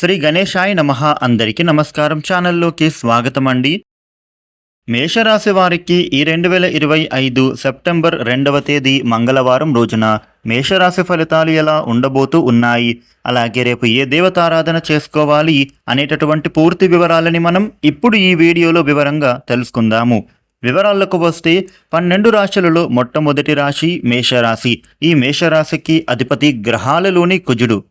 శ్రీ గణేశాయ నమ అందరికీ నమస్కారం. ఛానల్లోకి స్వాగతం అండి మేషరాశి వారికి ఈ రెండు వేల ఇరవై ఐదు సెప్టెంబర్ రెండవ తేదీ మంగళవారం రోజున మేషరాశి ఫలితాలు ఎలా ఉండబోతూ ఉన్నాయి? అలాగే రేపు ఏ దేవతారాధన చేసుకోవాలి అనేటటువంటి పూర్తి వివరాలని మనం ఇప్పుడు ఈ వీడియోలో వివరంగా తెలుసుకుందాము. వివరాలకు వస్తే పన్నెండు రాశులలో మొట్టమొదటి రాశి మేషరాశి. ఈ మేషరాశికి అధిపతి గ్రహాలలోని కుజుడు.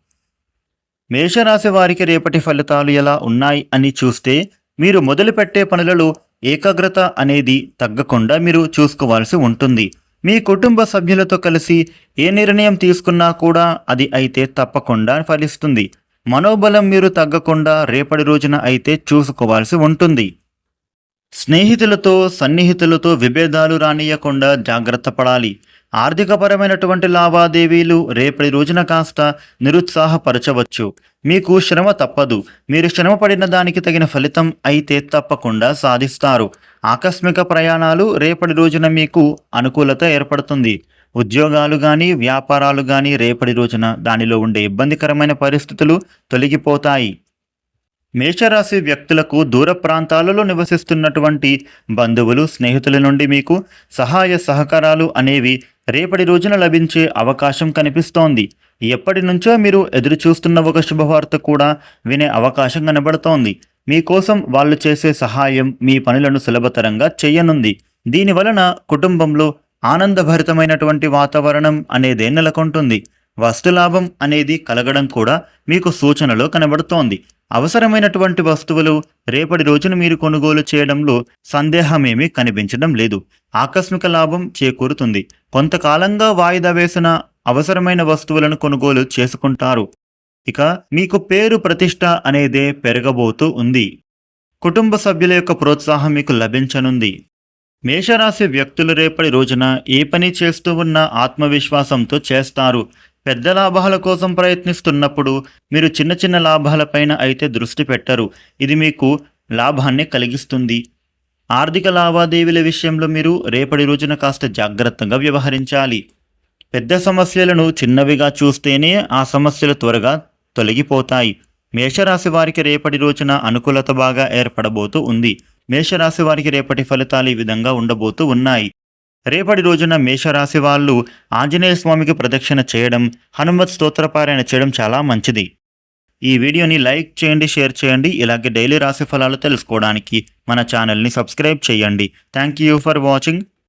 మేషరాశి వారికి రేపటి ఫలితాలు ఎలా ఉన్నాయి అని చూస్తే మీరు మొదలుపెట్టే పనులలో ఏకాగ్రత అనేది తగ్గకుండా మీరు చూసుకోవాల్సి ఉంటుంది. మీ కుటుంబ సభ్యులతో కలిసి ఏ నిర్ణయం తీసుకున్నా కూడా అది అయితే తప్పకుండా ఫలిస్తుంది. మనోబలం మీరు తగ్గకుండా రేపటి రోజున అయితే చూసుకోవాల్సి ఉంటుంది. స్నేహితులతో సన్నిహితులతో విభేదాలు రానియకుండా జాగ్రత్త పడాలి. ఆర్థికపరమైనటువంటి లావాదేవీలు రేపటి రోజున కాస్త నిరుత్సాహపరచవచ్చు. మీకు శ్రమ తప్పదు. మీరు శ్రమ పడిన దానికి తగిన ఫలితం అయితే తప్పకుండా సాధిస్తారు. ఆకస్మిక ప్రయాణాలు రేపటి రోజున మీకు అనుకూలత ఏర్పడుతుంది. ఉద్యోగాలు కానీ వ్యాపారాలు కానీ రేపటి రోజున దానిలో ఉండే ఇబ్బందికరమైన పరిస్థితులు తొలగిపోతాయి. మేషరాశి వ్యక్తులకు దూర ప్రాంతాలలో నివసిస్తున్నటువంటి బంధువులు స్నేహితుల నుండి మీకు సహాయ సహకారాలు అనేవి రేపటి రోజున లభించే అవకాశం కనిపిస్తోంది. ఎప్పటి నుంచో మీరు ఎదురు చూస్తున్న ఒక శుభవార్త కూడా వినే అవకాశం కనబడుతోంది. మీకోసం వాళ్ళు చేసే సహాయం మీ పనులను సులభతరంగా చేయనుంది. దీనివలన కుటుంబంలో ఆనందభరితమైనటువంటి వాతావరణం అనేదే నెలకొంటుంది. వస్తులాభం అనేది కలగడం కూడా మీకు సూచనలో కనబడుతోంది. అవసరమైనటువంటి వస్తువులు రేపటి రోజున మీరు కొనుగోలు చేయడంలో సందేహమేమీ కనిపించడం లేదు. ఆకస్మిక లాభం చేకూరుతుంది. కొంతకాలంగా వాయిదా వేసిన అవసరమైన వస్తువులను కొనుగోలు చేసుకుంటారు. ఇక మీకు పేరు ప్రతిష్ట అనేదే పెరగబోతూ ఉంది. కుటుంబ సభ్యుల యొక్క ప్రోత్సాహం మీకు లభించనుంది. మేషరాశి వ్యక్తులు రేపటి రోజున ఏ పని చేస్తూ ఉన్న ఆత్మవిశ్వాసంతో చేస్తారు. పెద్ద లాభాల కోసం ప్రయత్నిస్తున్నప్పుడు మీరు చిన్న చిన్న లాభాలపైన అయితే దృష్టి పెట్టరు. ఇది మీకు లాభాన్ని కలిగిస్తుంది. ఆర్థిక లావాదేవీల విషయంలో మీరు రేపటి రోజున కాస్త జాగ్రత్తగా వ్యవహరించాలి. పెద్ద సమస్యలను చిన్నవిగా చూస్తేనే ఆ సమస్యలు త్వరగా తొలగిపోతాయి. మేషరాశి వారికి రేపటి రోజున అనుకూలత బాగా ఏర్పడబోతూ ఉంది. మేషరాశి వారికి రేపటి ఫలితాలు ఈ విధంగా ఉండబోతూ ఉన్నాయి. రేపటి రోజున మేషరాశి వాళ్ళు ఆంజనేయ స్వామికి ప్రదక్షిణ చేయడం హనుమత్ స్తోత్రపారాయణ చేయడం చాలా మంచిది. ఈ వీడియోని లైక్ చేయండి షేర్ చేయండి. ఇలాగే డైలీ రాశి ఫలాలు తెలుసుకోవడానికి మన ఛానల్ని సబ్స్క్రైబ్ చేయండి. Thank you for watching.